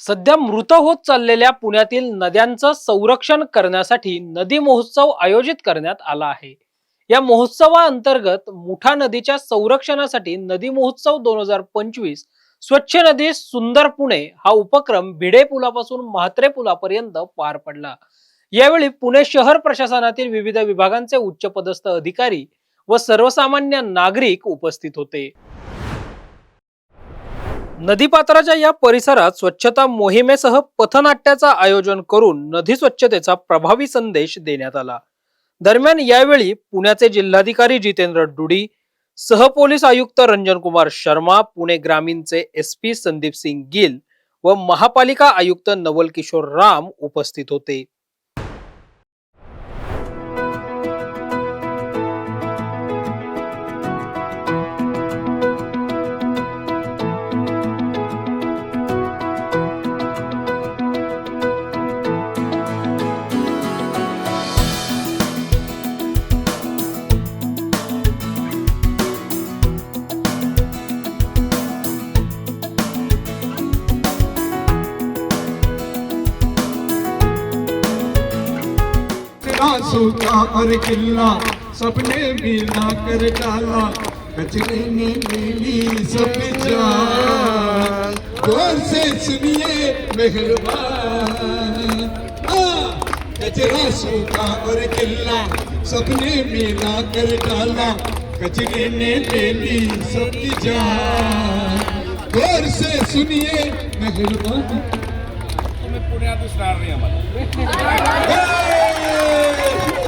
सध्या मृत होत चाललेल्या पुण्यातील नद्यांचं संरक्षण करण्यासाठी नदी महोत्सव आयोजित करण्यात आला आहे. या महोत्सवाअंतर्गत मुठा नदीच्या संरक्षणासाठी नदी महोत्सव दोन हजार पंचवीस स्वच्छ नदी सुंदर पुणे हा उपक्रम भिडे पुलापासून म्हात्रे पुलापर्यंत पार पडला. यावेळी पुणे शहर प्रशासनातील विविध विभागांचे उच्चपदस्थ अधिकारी व सर्वसामान्य नागरिक उपस्थित होते. नदीपात्राच्या या परिसरात स्वच्छता मोहिमेसह पथनाट्याचं आयोजन करून नदी स्वच्छतेचा प्रभावी संदेश देण्यात आला. दरम्यान यावेळी पुण्याचे जिल्हाधिकारी जितेंद्र डुडी सहपोलीस आयुक्त रंजन कुमार शर्मा पुणे ग्रामीणचे एस पी संदीप सिंग गिल व महापालिका आयुक्त नवल किशोर राम उपस्थित होते. तेरा सूखा और किला सपने मिला कर डाला। कचरे ने ले ली सब जान। गौर से सुनिए मेहरबान। हाँ, कचरा सूखा और किला सपने मिला कर डाला। कचरे ने ले ली सब जान। गौर से सुनिए मेहरबान। पुण्यात दिसणार नाही आम्हाला ¡Bien!